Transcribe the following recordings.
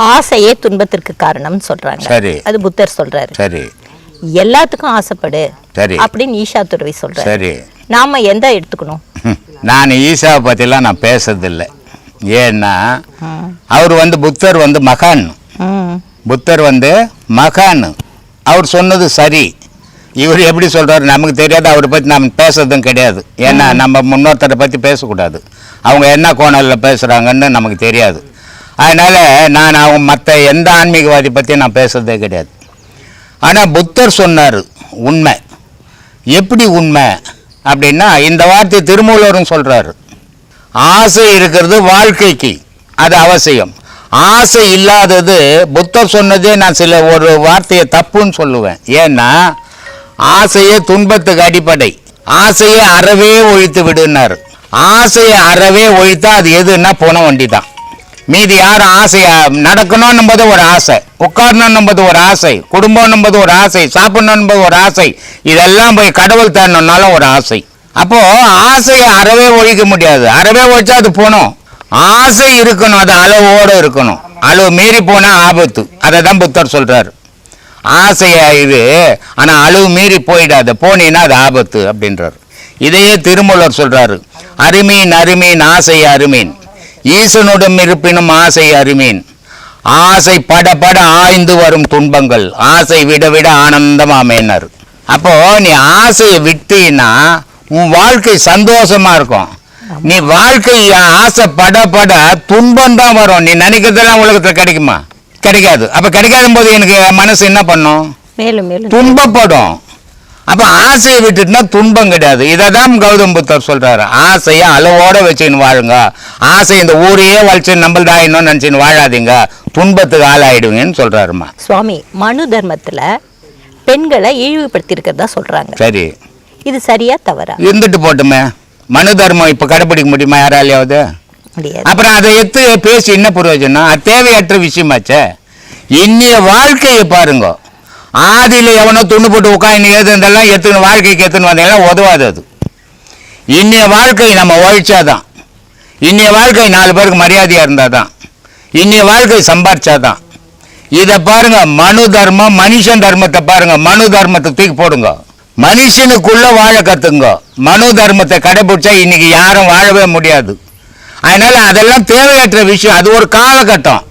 ஆசையே துன்பத்திற்கு காரணம்னு சொல்றாங்க. சரி. அது புத்தர் சொல்றாரு. சரி. எல்லாத்துக்கும் ஆசைப்படு சரி. அப்படின்னு ஈஷா துறவி சொல்றாரு. சரி. நாம எந்த எடுத்துக்கணும். நான் ஈசாவை பற்றிலாம் நான் பேசுறதில்லை. ஏன்னா அவர் வந்து புத்தர் வந்து மகான். புத்தர் வந்து மகான். அவர் சொன்னது சரி. இவர் எப்படி சொல்றாரு நமக்கு தெரியாது. அவரை பற்றி நம்ம பேசுறதும் கிடையாது. ஏன்னா நம்ம முன்னொருத்தரை பற்றி பேசக்கூடாது. அவங்க என்ன கோணலில் பேசுகிறாங்கன்னு நமக்கு தெரியாது. அதனால் நான் அவங்க மற்ற எந்த ஆன்மீகவாதி பற்றி நான் பேசுகிறதே கிடையாது. ஆனால் புத்தர் சொன்னார் உண்மை. எப்படி உண்மை? அப்படின்னா இந்த வார்த்தை திருமூலரும் சொல்கிறாரு ஆசை இருக்கிறது வாழ்க்கைக்கு அது அவசியம். ஆசை இல்லாதது புத்தர் சொன்னதே நான் சில ஒரு வார்த்தையை தப்புன்னு சொல்லுவேன். ஏன்னா ஆசையே துன்பத்துக்கு அடிப்படை. ஆசையை அறவே ஒழித்து விடுனார். ஆசையை அறவே ஒழித்தா அது எதுன்னா போன வண்டி தான் மீதி யாரும் ஆசையா? நடக்கணும் போது ஒரு ஆசை உட்காரணும் ஒரு ஆசை குடும்பம் ஒரு ஆசை சாப்பிடணும் ஒரு ஆசை இதெல்லாம் போய் கடவுள் தரணும்னாலும் ஒரு ஆசை. அப்போ ஆசையை அறவே ஒழிக்க முடியாது. அறவே ஒழிச்சா அது போகணும் ஆசை இருக்கணும் அது அளவோடு இருக்கணும். அளவு மீறி போனா ஆபத்து. அதை தான் புத்தர் சொல்றாரு. ஆசையா இது ஆனால் அளவு மீறி போயிடாது. போனீங்கன்னா அது ஆபத்து அப்படின்றார். இதையே திருமூலர் சொல்றாரு. அருமீன் அருமீன் ஆசை அருமீன். ஈசனுடன் இருப்பினும் ஆசை அருமீன். ஆசை பட பட ஆய்ந்து வரும் துன்பங்கள். ஆசை விட விட ஆனந்தமாமேனர். அப்போ நீ ஆசையை விட்டீன்னா உன் வாழ்க்கை சந்தோஷமா இருக்கும். நீ வாழ்க்கை ஆசை பட பட துன்பம் தான் வரும். நீ நினைக்கிறதெல்லாம் உலகத்துல கிடைக்குமா? கிடைக்காது. அப்ப கிடைக்காத போது எனக்கு மனசு என்ன பண்ணும்? துன்பப்படும். அப்ப ஆசையை விட்டுட்டுனா துன்பம் கிடையாது. இதை தான் கௌதம் புத்தர் சொல்றாரு. ஆசையை அளவோட வச்சுன்னு வாழுங்க. ஆசை இந்த ஊரையே வலிச்சு நம்மள்தான் ஆயிடணும்னு நினைச்சுன்னு வாழாதீங்க. துன்பத்துக்கு ஆளாயிடுவீங்கன்னு சொல்றாருமா சுவாமி மனு தர்மத்துல பெண்களை இழிவுபடுத்தி இருக்கிறதா சொல்றாங்க. சரி. இது சரியா தவறா? இருந்துட்டு போட்டுமே. மனு தர்மம் இப்ப கடைபிடிக்க முடியுமா யாராலையாவது? அப்புறம் அதை எடுத்து பேசி என்ன பிரயோஜனம்? அது தேவையற்ற விஷயமாச்சே. இன்னைய வாழ்க்கையை பாருங்க. ஆதியில் எவனோ துண்டு போட்டு உட்காந்து ஏதுந்தெல்லாம் எடுத்துன்னு வாழ்க்கைக்கு எடுத்துன்னு வந்தீங்கன்னா உதவாது அது. இன்றைய வாழ்க்கை நம்ம உழைச்சாதான். இன்றைய வாழ்க்கை நாலு பேருக்கு மரியாதையாக இருந்தால் தான் இன்றைய வாழ்க்கை சம்பாரிச்சாதான். இதை பாருங்க மனு தர்மம் மனுஷன் தர்மத்தை பாருங்க மனு தர்மத்தை தூக்கி போடுங்க. மனுஷனுக்குள்ள வாழ கத்துங்க. மனு தர்மத்தை கடைபிடிச்சா இன்னைக்கு யாரும் வாழவே முடியாது. அதனால அதெல்லாம் தேவையற்ற விஷயம். அது ஒரு காலகட்டம்.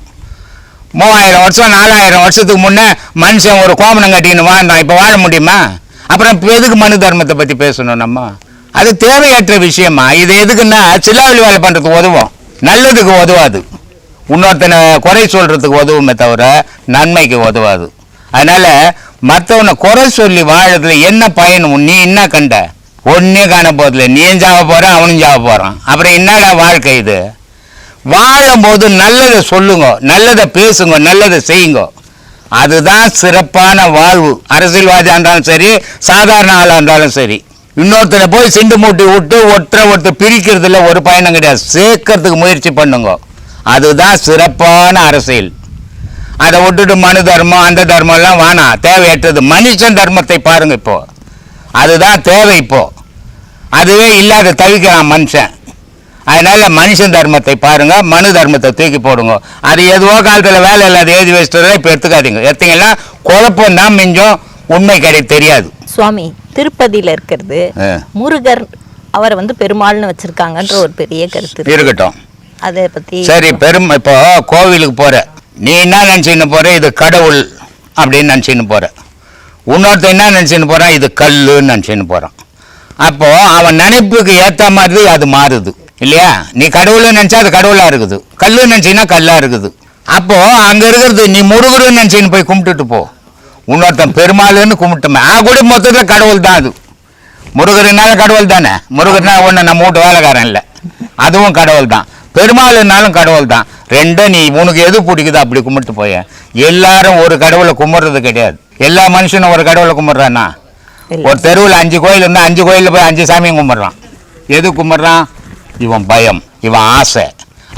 மூவாயிரம் வருஷம் நாலாயிரம் வருஷத்துக்கு முன்னே மனுஷன் ஒரு கோமணம் கட்டின்னு வாழ்ந்தான். இப்போ வாழ முடியுமா? அப்புறம் இப்போ எதுக்கு மனு தர்மத்தை பற்றி பேசணும் நம்ம? அது தேவையற்ற விஷயமா? இது எதுக்குன்னா சில்லாவளி வேலை பண்ணுறதுக்கு உதவும். நல்லதுக்கு உதவாது. இன்னொருத்தனை குறை சொல்கிறதுக்கு உதவுமே தவிர நன்மைக்கு உதவாது. அதனால் மற்றவனை குறை சொல்லி வாழறதுல என்ன பயனும் நீ என்ன கண்ட? ஒன்றே காண போதில்லை நீயும் சாவ போகிறான் அவனும் சாவ போகிறான் அப்புறம் என்னடா வாழ்க்கை இது? வாழும்போது நல்லதை சொல்லுங்க நல்லதை பேசுங்க நல்லதை செய்யுங்க. அதுதான் சிறப்பான வாழ்வு. அரசியல்வாதியாக இருந்தாலும் சரி சாதாரண ஆளாக இருந்தாலும் சரி. இன்னொருத்தனை போய் சிண்டு மூட்டி விட்டு ஒற்றை ஒருத்தர் பிரிக்கிறதுல ஒரு பயணம் கிடையாது. சேர்க்கறதுக்கு முயற்சி பண்ணுங்க. அதுதான் சிறப்பான அரசியல். அதை விட்டுட்டு மனு தர்மம் அந்த தர்மம்லாம் வேணாம் தேவையற்றது. மனுஷன் தர்மத்தை பாருங்க இப்போ. அதுதான் தேவை இப்போ. அதுவே இல்லாத தவிக்கிறான் மனுஷன். அதனால மனுஷன் தர்மத்தை பாருங்க மனு தர்மத்தை தூக்கி போடுங்க. அது எதுவோ காலத்தில் வேலை இல்லாத எழுதி வச்சுட்டு இப்போ எடுத்துக்காதீங்க. எடுத்தீங்கன்னா குழப்பம் தான் மிஞ்சம் உண்மை கிடை தெரியாது. சுவாமி திருப்பதியில இருக்கிறது. முருகர் அவரை வந்து பெருமாள்னு வச்சிருக்காங்கன்ற ஒரு பெரிய கருத்து இருக்கு. இருக்கட்டும். அதை பத்தி சரி பெரும் இப்போ கோவிலுக்கு போற. நீ என்ன நினச்சின்னு போற? இது கடவுள் அப்படின்னு நினச்சின்னு போற. இன்னொருத்தன் என்ன நினச்சின்னு போறான்? இது கல்லுன்னு நினச்சின்னு போறான். அப்போ அவன் நினைப்புக்கு ஏற்ற மாதிரி அது மாறுது. இல்லையா? நீ கடவுள்னு நினச்சா அது கடவுளாக இருக்குது. கல்லு நினச்சின்னா கல்லாக இருக்குது. அப்போ அங்கே இருக்கிறது நீ முருகருன்னு நினச்சின்னு போய் கும்பிட்டுட்டு போ. இன்னொருத்தன் பெருமாளுன்னு கும்பிட்டுமே. ஆ கூட மொத்தத்தில் கடவுள் தான் அது. முருகர்னால கடவுள் தானே முருகர்னா ஒன்று நம்ம வீட்டு வேலைக்காரன் இல்லை. அதுவும் கடவுள் தான் பெருமாள்னாலும் கடவுள் தான் ரெண்டும் நீ உனக்கு எது பிடிக்குதோ அப்படி கும்பிட்டு போய. எல்லாரும் ஒரு கடவுளை கும்பிட்றது கிடையாது. எல்லா மனுஷனும் ஒரு கடவுளை கும்பிட்றானா இல்ல. ஒரு தெருவில் அஞ்சு கோயில் இருந்தால் அஞ்சு கோயிலில் போய் அஞ்சு சாமியும் கும்பிட்றான். எது கும்பிட்றான்? இவன் பயம் இவன் ஆசை.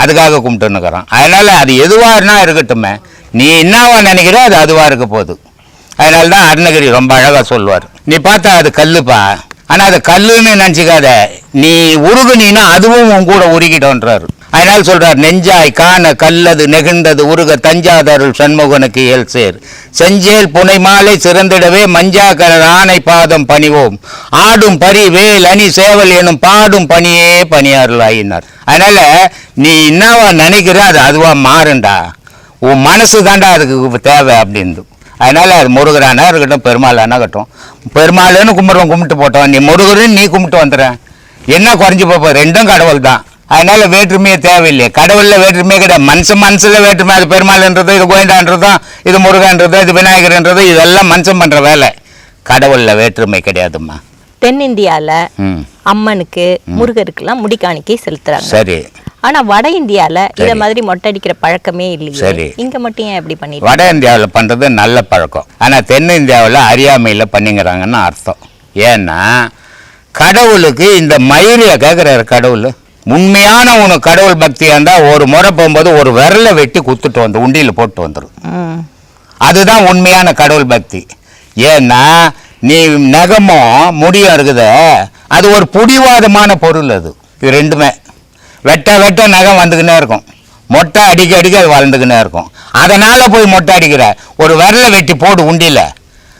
அதுக்காக கும்பிட்டுன்னுக்குறான் அதனால் அது எதுவாக இருந்தா இருக்கட்டுமே. நீ என்னவா நினைக்கிற அது அதுவாக இருக்க போகுது. அதனால தான் அருணகிரி ரொம்ப அழகாக சொல்லுவார். நீ பார்த்தா அது கல்லுப்பா. ஆனால் அது கல்லுன்னு நினச்சிக்காத. நீ உருகுனீன்னா அதுவும் உன் கூட உருகிட்டோன்றாரு அதனால் சொல்றார் நெஞ்சாய் காண கல்லது நெகிழ்ந்தது உருக தஞ்சாதருள் சண்முகனுக்கு இயல் சேர். செஞ்சேல் புனை மாலை சிறந்திடவே மஞ்சாக்கரர் ஆணை பாதம் பணிவோம். ஆடும் பரி வேல் அணி சேவல் எனும் பாடும் பணியே பணியாருளாயினார் அதனால நீ என்னவா நினைக்கிற அது அதுவா மாறுண்டா. உன் மனசு தாண்டா அதுக்கு தேவை அப்படின்னு அதனால அது முருகரானா இருக்கட்டும் பெருமாளானா இருக்கட்டும் பெருமாள்னு கும்பிட்றோம் கும்பிட்டு போட்டோம். நீ முருகருன்னு நீ கும்பிட்டு வந்துடுற என்ன குறைஞ்சி போப்போ ரெண்டும் கடவுள் தான் அதனால வேற்றுமையே தேவையில்லை. கடவுள்ல வேற்றுமையே கிடையாது. மனுஷன் மனசுல வேற்றுமை. அது பெருமாள்ன்றது இது கோயண்டான்றதும் இது முருகன்றதும் இது விநாயகர்ன்றதும் இதெல்லாம் மனுஷன் பண்ற வேலை. கடவுள்ல வேற்றுமை கிடையாதும்மா. தென்னிந்தியால ம். அம்மனுக்கு முருகருக்கெல்லாம் முடிக்காணிக்கை செலுத்துறாங்க. சரி. ஆனா வட இந்தியால இத. மாதிரி மொட்டை அடிக்கிற பழக்கமே இல்லையே. சரி. இங்க மட்டும் ஏன் இப்படி பண்ணிட்டு வட இந்தியாவில் பண்ணுறது நல்ல பழக்கம். ஆனால் தென்னிந்தியாவில் அறியாமையில் பண்ணிங்கிறாங்கன்னு அர்த்தம். ஏன்னா கடவுளுக்கு இந்த மயிரியை கேட்குறாரு கடவுள். உண்மையான உனக்கு கடவுள் பக்தியாக இருந்தால் ஒரு முறை போகும்போது ஒரு விரலை வெட்டி குத்துட்டு வந்து உண்டியில் போட்டு வந்துடும். அதுதான் உண்மையான கடவுள் பக்தி. ஏன்னா நீ நகமும் முடியும் இருக்குது அது ஒரு புடிவாதமான பொருள் அது. இது ரெண்டுமே. வெட்ட வெட்ட நகம் வந்துக்கினே இருக்கும். மொட்டை அடிக்க அடிக்க அது வளர்ந்துக்கினே இருக்கும். அதனால போய் மொட்டை அடிக்கிற ஒரு விரலை வெட்டி போடு உண்டியில.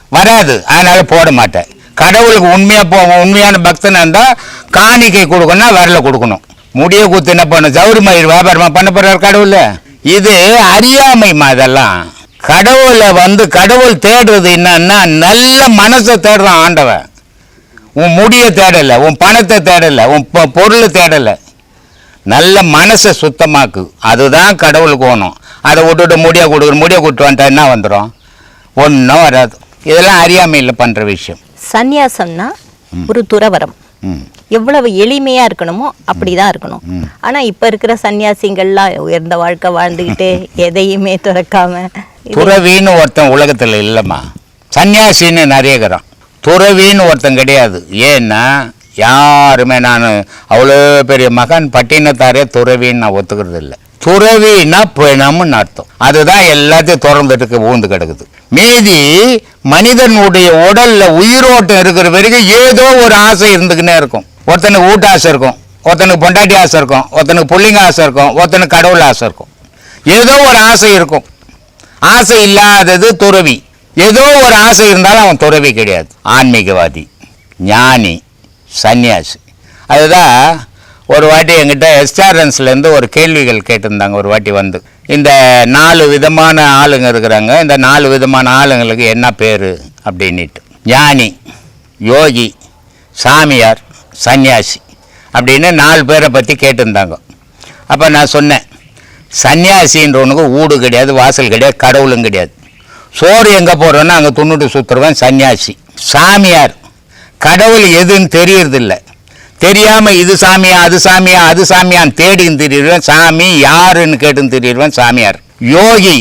வராது. அதனால போட மாட்டேன். கடவுளுக்கு உண்மையா போ உண்மையான பக்தனா இருந்தா காணிக்கை கொடுக்கணும்னா விரல கொடுக்கணும். முடிய குத்து என்ன பண்ண? ஜவுரி மயில் வியாபாரமா பண்ண போறாரு கடவுள். இது அறியாமைமா இதெல்லாம். கடவுளை வந்து கடவுள் தேடுறது என்னன்னா நல்ல மனசை தேடுறான் ஆண்டவன். உன் முடியை தேடலை உன் பணத்தை தேடலை உன் பொருளை தேடலை. நல்ல மனசை சுத்தமாக்கு. அதுதான் கடவுளுக்கு வேணும் அதை விட்டுட்டு முடிய கொடுக்குற முடிய கொடுத்து வந்துட்டா என்ன வந்துடும் ஒன்றும் வராது. இதெல்லாம் அறியாமையில் பண்ணுற விஷயம். சந்நியாசம்னா ஒரு துறவரம். எவ்வளவு எளிமையா இருக்கணுமோ அப்படிதான் இருக்கணும். ஆனா இப்ப இருக்கிற சன்னியாசிங்கள்லாம் உயர்ந்த வாழ்க்கை வாழ்ந்துகிட்டு எதையுமே துறக்காம துறவின்னு ஒருத்தன் உலகத்தில் இல்லைம்மா. சன்னியாசின்னு நிறையக்கிறான் துறவின்னு ஒருத்தன் கிடையாது. ஏன்னா யாருமே நான் அவ்வளோ பெரிய மகன் பட்டினத்தாரே துறவின்னு நான் ஒத்துக்கிறது இல்லை துறவின்னா பிணம்னு அர்த்தம். அதுதான் எல்லாத்தையும் திறந்துட்டு ஊந்து கிடக்குது. மீதி மனிதனுடைய உடல்ல உயிரோட்டம் இருக்கிற வரைக்கும் ஏதோ ஒரு ஆசை இருந்துக்கினே இருக்கும். ஒருத்தனுக்கு ஊட்ட ஆசை இருக்கும் ஒருத்தனுக்கு பொண்டாட்டி ஆசை இருக்கும் ஒருத்தனுக்கு புள்ளிங்க ஆசை இருக்கும் ஒருத்தனுக்கு கடவுள் ஆசை இருக்கும். ஏதோ ஒரு ஆசை இருக்கும். ஆசை இல்லாதது துறவி. ஏதோ ஒரு ஆசை இருந்தாலும் அவன் துறவி கிடையாது. ஆன்மீகவாதி ஞானி சன்னியாசி அதுதான் ஒரு வாட்டி எங்கிட்ட எஸ்டாரன்ஸ்லேருந்து ஒரு கேள்விகள் கேட்டிருந்தாங்க ஒரு வாட்டி வந்து. இந்த நாலு விதமான ஆளுங்க இருக்கிறாங்க இந்த நாலு விதமான ஆளுங்களுக்கு என்ன பேர் அப்படின்ட்டு ஞானி யோகி சாமியார் சந்நியாசி அப்படின்னு நாலு பேரை பற்றி கேட்டிருந்தாங்க. அப்போ நான் சொன்னேன் சன்னியாசின்றவனுக்கு ஊடு கிடையாது வாசல் கிடையாது கடவுளும் கிடையாது. சோறு எங்கே போடுறோன்னா அங்கே துண்ணுட்டு சுற்றுருவேன் சன்னியாசி. சாமியார் கடவுள் எதுன்னு தெரியறதில்லை. தெரியாமல் இது சாமியா அது சாமியா அது சாமியான்னு தேடின்னு திரிடுவேன் சாமி யாருன்னு கேட்டுன்னு திரிடுவேன் சாமியார். யோகி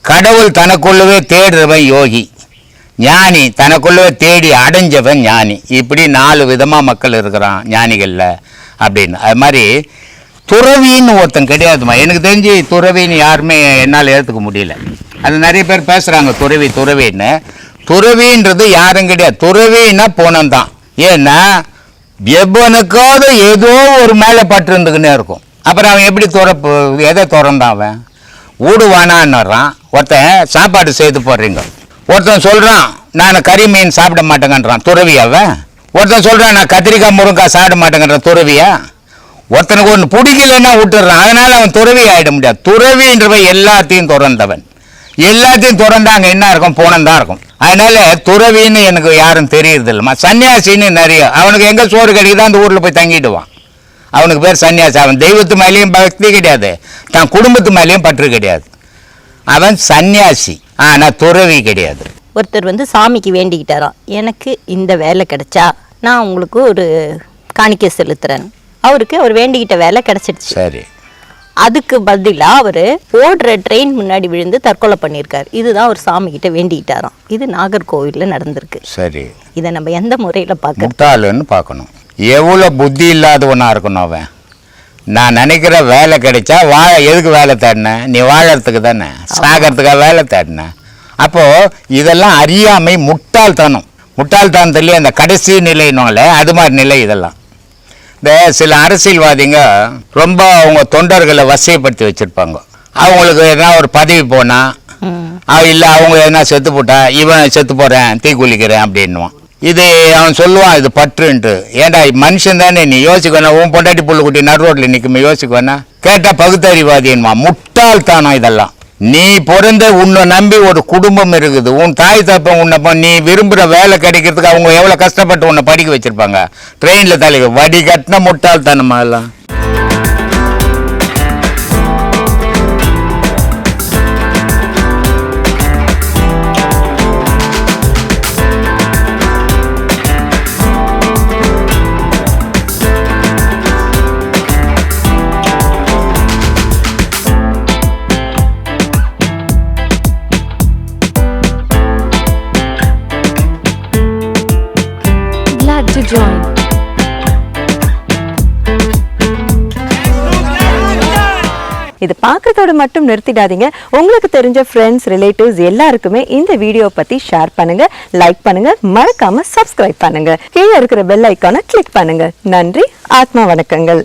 கடவுள் தனக்குள்ளவே தேடுறவன் யோகி. ஞானி தனக்குள்ளவே தேடி அடைஞ்சவன் ஞானி. இப்படி நாலு விதமாக மக்கள் இருக்கிறான் ஞானிகளில் அப்படின்னு. அது மாதிரி துறவின்னு ஒருத்தன் கிடையாதும்மா. எனக்கு தெரிஞ்சு துறவின்னு யாருமே என்னால் ஏற்றுக்க முடியல. அது நிறைய பேர் பேசுகிறாங்க துறவி துறவின்னு. துறவின்றது யாரும் கிடையாது. துறவின்னா போனந்தான் ஏன்னா எவனுக்காவது ஏதோ ஒரு மேலே பட்டு இருந்துக்கினே இருக்கும் அப்புறம் அவன் எப்படி துறப்பு எதை திறந்தான் அவன்? ஊடு ஒருத்தன் சாப்பாடு செய்து போடுறீங்க. ஒருத்தன் சொல்கிறான் நான் கறி மீன் சாப்பிட மாட்டேங்கன்றான். துறவி அவன்? ஒருத்தன் சொல்கிறான் நான் கத்திரிக்காய் முருங்காய் சாப்பிட மாட்டேங்கன்றான் துறவியா? ஒருத்தனுக்கு ஒன்று பிடிக்கலன்னா விட்டுறான். அதனால் அவன் துறவி ஆகிட முடியாது. துறவின்றவன் எல்லாத்தையும் திறந்தவன். எல்லாத்தையும் திறந்தாங்க என்ன இருக்கும்? போனந்தான் இருக்கும். அதனால துறவின்னு எனக்கு யாரும் தெரியறது இல்லைம்மா சன்னியாசின்னு நிறைய. அவனுக்கு எங்கே சோறு கிடைக்குதோ அந்த ஊரில் போய் தங்கிடுவான். அவனுக்கு பேர் சன்னியாசி. அவன் தெய்வத்து மேலேயும் பக்தி கிடையாது. தன் குடும்பத்து மேலேயும் பற்று கிடையாது. அவன் சன்னியாசி. ஆனால் துறவி கிடையாது. ஒருத்தர் வந்து சாமிக்கு வேண்டிக்கிட்டாராம். எனக்கு இந்த வேலை கிடைச்சா நான் உங்களுக்கு ஒரு காணிக்கை செலுத்துறேன். அவருக்கு அவர் வேண்டிக்கிட்ட வேலை கிடைச்சிடுச்சு. சரி. அதுக்கு பதிலா அவர் ஓடுற ட்ரெயின் முன்னாடி விழுந்து தற்கொலை பண்ணியிருக்காரு. இதுதான் ஒரு சாமி கிட்ட வேண்டிக்கிட்டாராம். இது நாகர்கோவில்ல நடந்திருக்கு. சரி. இதை நம்ம எந்த முறையில முட்டாளுன்னு பார்க்கணும். எவ்வளோ புத்தி இல்லாதவனா இருக்கணும் அவன்? நான் நினைக்கிற வேலை கிடைச்சா வாழ எதுக்கு வேலை தேடினேன் நீ வாழறதுக்கு தானே? சாகிறதுக்காக வேலை தேடினேன் அப்போது இதெல்லாம் அறியாமை முட்டாள்தனம். முட்டாள்தனத்துலேயே அந்த கடைசி நிலைனோல அது மாதிரி நிலை இதெல்லாம். இந்த சில அரசியல்வாதிங்க ரொம்ப அவங்க தொண்டர்களை வசியப்படுத்தி வச்சிருப்பாங்க. அவங்களுக்கு எதனா ஒரு பதவி போனால் இல்லை அவங்க எதனா செத்து போட்டா இவன் செத்து போகிறேன் தீ குளிக்கிறேன் அப்படின்னுவான். இது அவன் சொல்லுவான் இது பற்றுன்ட்டு. ஏன்டா மனுஷன் தானே நீ யோசிக்கணும் உன் பொண்டாட்டி புள்ளு குட்டி நடு ரோட்டில் நிற்குமே யோசிக்கணும் கேட்டால் பகுத்தறிவாதின்வான் முட்டாள்தானம் இதெல்லாம்? நீ பிறந்த உன்னை நம்பி ஒரு குடும்பம் இருக்குது. உன் தாய் தப்ப உன்னை நீ விரும்புகிற வேலை கிடைக்கிறதுக்கு அவங்க எவ்வளோ கஷ்டப்பட்டு உன்னை படிக்க வச்சுருப்பாங்க. ட்ரெயினில் தலை வடி கட்டின முட்டாள்தானம்மா எல்லாம்? இது பார்க்கறதோட மட்டும் நிறுத்திடாதீங்க. உங்களுக்கு தெரிஞ்ச ஃப்ரெண்ட்ஸ் ரிலேட்டிவ்ஸ் எல்லாருக்குமே இந்த வீடியோ பத்தி ஷேர் பண்ணுங்க லைக் பண்ணுங்க மறக்காமல் சப்ஸ்கிரைப் பண்ணுங்க. கீழே இருக்கிற பெல் ஐக்கானை கிளிக் பண்ணுங்க. நன்றி ஆத்மா வணக்கங்கள்.